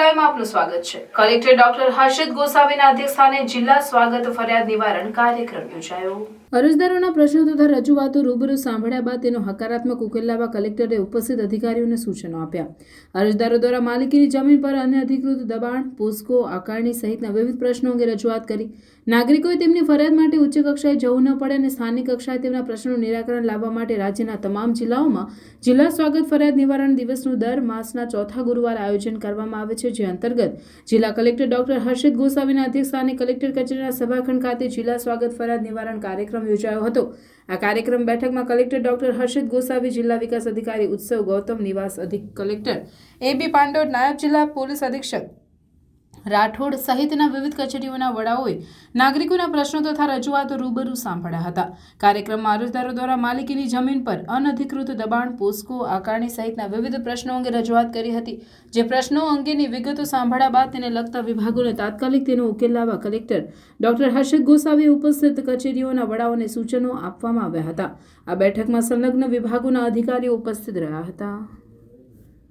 આપનું સ્વાગત છે. કલેક્ટર ડોક્ટર હર્ષિત ગોસાવીના અધ્યક્ષસ્થાને જિલ્લા સ્વાગત ફરિયાદ નિવારણ કાર્યક્રમ યોજાયો. અરજદારોના પ્રશ્નો તથા રજૂઆતો રૂબરૂ સાંભળ્યા બાદ તેનો હકારાત્મક ઉકેલ લાવવા કલેક્ટરે ઉપસ્થિત અધિકારીઓને સૂચનો આપ્યા. અરજદારો દ્વારા માલિકીની જમીન પર અનધિકૃત દબાણ, પોસ્કો, આકારણી સહિતના વિવિધ પ્રશ્નો અંગે રજૂઆત કરી. નાગરિકોએ તેમની ફરિયાદ માટે ઉચ્ચ કક્ષાએ જવું ન પડે અને સ્થાનિક કક્ષાએ તેમના પ્રશ્નોનું નિરાકરણ લાવવા માટે રાજ્યના તમામ જિલ્લાઓમાં જિલ્લા સ્વાગત ફરિયાદ નિવારણ દિવસનું દર માસના ચોથા ગુરુવાર આયોજન કરવામાં આવે છે. જે અંતર્ગત જિલ્લા કલેક્ટર ડોક્ટર હર્ષિત ગોસાવીના અધ્યક્ષસ્થાને કલેક્ટર કચેરીના સભાખંડ ખાતે જિલ્લા સ્વાગત ફરિયાદ નિવારણ કાર્યક્રમ યોજાયો હતો. આ કાર્યક્રમ બેઠકમાં કલેક્ટર ડોક્ટર હર્ષિત ગોસાવી જિલ્લા વિકાસ અધિકારી ઉત્સવ ગૌતમ નિવાસ અધિક કલેક્ટર એ બી પાંડોર નાયબ જિલ્લા પોલીસ અધિક્ષક રાઠોડ સહિતના વિવિધ કચેરીઓના વડાઓએ નાગરિકોના પ્રશ્નો તથા રજૂઆતો રૂબરૂ સાંભળ્યા હતા. કાર્યક્રમમાં અરજદારો દ્વારા માલિકીની જમીન પર અનધિકૃત દબાણ, પોસ્કો, આકારણી સહિતના વિવિધ પ્રશ્નો અંગે રજૂઆત કરી હતી. જે પ્રશ્નો અંગેની વિગતો સાંભળ્યા બાદ તેને લગતા વિભાગોને તાત્કાલિક તેનો ઉકેલ લાવવા કલેક્ટર ડોક્ટર હર્ષિત ગોસાવીએ ઉપસ્થિત કચેરીઓના વડાઓને સૂચનો આપવામાં આવ્યા હતા. આ બેઠકમાં સંલગ્ન વિભાગોના અધિકારીઓ ઉપસ્થિત રહ્યા હતા.